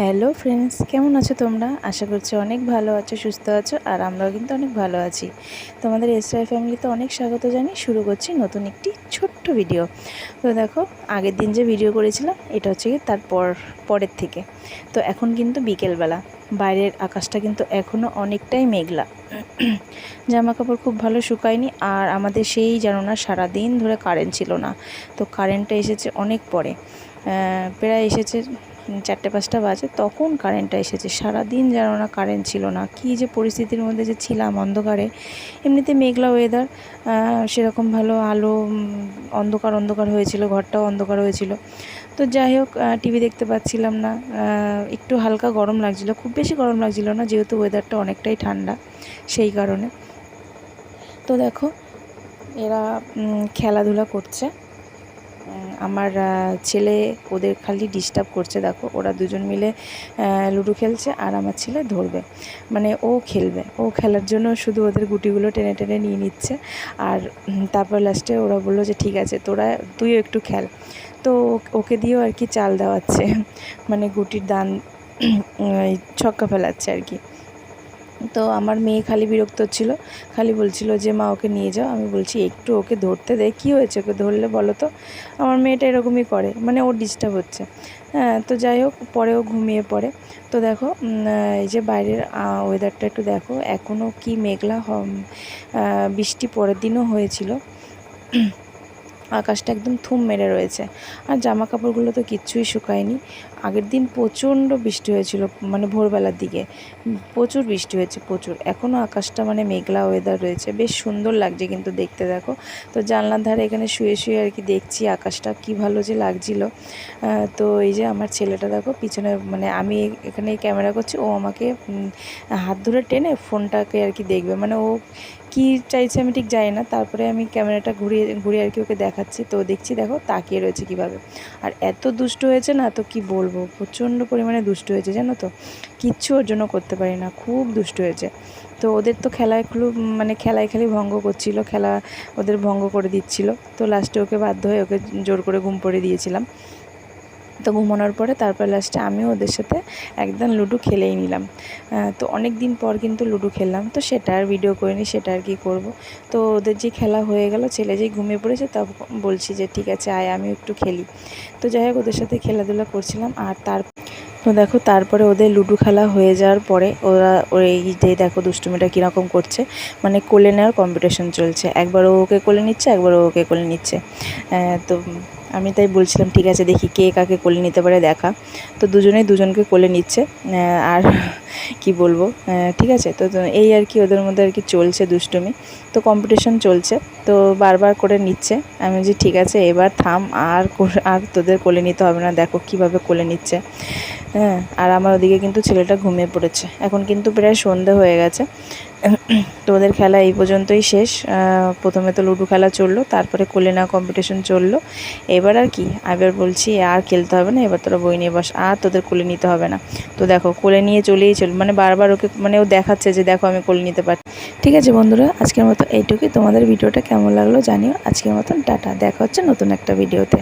Hello friends কেমন আছো তোমরা? আশা করছি অনেক ভালো আছো, সুস্থ আছো, আর আমরাও কিন্তু অনেক ভালো আছি। তোমাদের এসআই ফ্যামিলিতে অনেক স্বাগত জানি শুরু করছি নতুন একটি ছোট্ট ভিডিও তো দেখো, আগের দিন যে ভিডিও করেছিলাম, এটা হচ্ছে কি তারপর পরের থেকে। তো এখন কিন্তু বিকেলবেলা। বাইরের আকাশটা কিন্তু এখনও অনেকটাই মেঘলা। জামা কাপড় খুব ভালো শুকায়নি, আর আমাদের সেই যেন না সারাদিন ধরে কারেন্ট ছিল না। তো কারেন্টটা এসেছে অনেক পরে। প্রায় এসেছে চারটে পাঁচটা বাজে, তখন কারেন্টটা এসেছে। সারাদিন যেন না কারেন্ট ছিল না। কী যে পরিস্থিতির মধ্যে যে ছিলাম অন্ধকারে। এমনিতে মেঘলা ওয়েদার সেরকম ভালো আলো অন্ধকার অন্ধকার হয়েছিল, ঘরটাও অন্ধকার হয়েছিল। তো যাই হোক টিভি দেখতে পাচ্ছিলাম না। একটু হালকা গরম লাগছিল। খুব বেশি গরম লাগছিল না, যেহেতু ওয়েদারটা অনেকটাই ঠান্ডা, সেই কারণে। তো দেখো, এরা খেলাধুলা করছে। আমার ছেলে ওদের খালি ডিস্টার্ব করছে, দেখো। ওরা দুজন মিলে লুডো খেলছে আর আমার ছেলে ধরবে। মানে ও খেলবে। ও খেলার জন্য শুধু ওদের গুটিগুলো টেনে টেনে নিয়ে নিচ্ছে। আর তারপর লাস্টে ওরা বলল যে, ঠিক আছে, তোরা, তুইও একটু খেল। তো ওকে দিয়েও আর কি চাল দেওয়াচ্ছে। মানে গুটির দান ছক্কা ফেলাচ্ছে আর কি। তো আমার মেয়ে খালি বিরক্ত হচ্ছিল খালি বলছিল যে, মা, ওকে নিয়ে যাও। আমি বলছি, একটু ওকে ধরতে দে। কী হয়েছে ওকে ধরলে বলো তো? আমার মেয়েটা এরকমই করে মানে ওর ডিস্টার্ব হচ্ছে। হ্যাঁ তো যাই হোক পরেও ঘুমিয়ে পড়ে। তো দেখো এই যে বাইরের ওয়েদারটা একটু দেখো এখনও কি মেঘলা বৃষ্টি পরের দিনও হয়েছিল। আকাশটা একদম থুম মেরে রয়েছে। আর জামা কাপড়গুলো তো কিচ্ছুই শুকায়নি। আগের দিন প্রচণ্ড বৃষ্টি হয়েছিল মানে ভোরবেলার দিকে। প্রচুর বৃষ্টি হয়েছে, প্রচুর। এখনও আকাশটা মানে মেঘলা ওয়েদার রয়েছে। বেশ সুন্দর লাগছে কিন্তু দেখতে, দেখো। তো জানলার ধারে এখানে শুয়ে শুয়ে আর কি দেখছি আকাশটা, কি ভালো যে লাগছিল। তো এই যে আমার ছেলেটা দেখো, পিছনে মানে আমি এখানে ক্যামেরা করছি, ও আমাকে হাত ধরে টেনে ফোনটাকে আর কি দেখবে। মানে ও কি চাইছে আমি ঠিক জানি না। তারপরে আমি ক্যামেরাটা ঘুরিয়ে ঘুরিয়ে আর কি ওকে দেখাচ্ছি। তো দেখছি, দেখো, তাকিয়ে রয়েছে কীভাবে। আর এত দুষ্ট হয়েছে না, তো কি বলব? প্রচণ্ড পরিমাণে দুষ্ট হয়েছে, জানো তো? কিচ্ছু ওর জন্য করতে পারি না, খুব দুষ্ট হয়েছে। তো ওদের তো খেলায় খুব মানে খেলায় খালি ভঙ্গ করছিল, খেলা ওদের ভঙ্গ করে দিচ্ছিল। তো লাস্টে ওকে বাধ্য হয়ে ওকে জোর করে ঘুম পড়ে দিয়েছিলাম। তো ঘুমানোর পরে তারপর লাস্টে আমিও ওদের সাথে একদম লুডো খেলেই নিলাম। তো অনেক দিন পর কিন্তু লুডো খেললাম। তো সেটা আর ভিডিও করিনি, সেটা আর কি করব। তো ওদের যে খেলা হয়ে গেল, ছেলে যেই ঘুমিয়ে পড়েছে তা বলছি যে, ঠিক আছে, আয় আমি একটু খেলি। তো যাই হোক, ওদের সাথে খেলাধুলা করছিলাম। আর তার তো দেখো, তারপরে ওদের লুডো খেলা হয়ে যাওয়ার পরে ওরা এই যে দেখো, দুষ্টুমিটা কীরকম করছে। মানে কোলে নেওয়ার কম্পিটিশন চলছে। একবার ওকে কোলে নিচ্ছে, একবার ওকে কোলে নিচ্ছে। তো আমি তাই বলছিলাম, ঠিক আছে, দেখি কে কাকে কোলে নিতে পারে, দেখা। তো দুজনেই দুজনকে কোলে নিচ্ছে। আর কি বলব? ঠিক আছে, তো এই আর কি ওদের মধ্যে আর কি চলছে দুষ্টুমি। তো কম্পিটিশন চলছে, তো বারবার করে নিচ্ছে। আমি যে ঠিক আছে, এবার থাম, আর আর তোদের কোলে নিতে হবে না, দেখো কীভাবে কোলে নিচ্ছে। হ্যাঁ আর আমার ওদিকে কিন্তু ছেলেটা ঘুমিয়ে পড়েছে। এখন কিন্তু প্রায় সন্ধে হয়ে গেছে। তো ওদের খেলা এই পর্যন্তই শেষ। প্রথমে তো লুডো খেলা চলল, তারপরে কোলে না কম্পিটিশন চলল। এবার আর কি এবার বলছি, আর খেলতে হবে না, এবার তোরা বই নিয়ে বস, আর তোদের কোলে নিতে হবে না। তো দেখো, কোলে নিয়ে চলেই চল মানে বারবার ওকে মানে ও দেখাচ্ছে যে দেখো আমি কোলে নিতে পারি। ঠিক আছে বন্ধুরা, আজকের মতো এইটুকুই। তোমাদের ভিডিওটা কেমন লাগল জানিও। আজকের মতন টাটা, দেখা হচ্ছে নতুন একটা ভিডিওতে।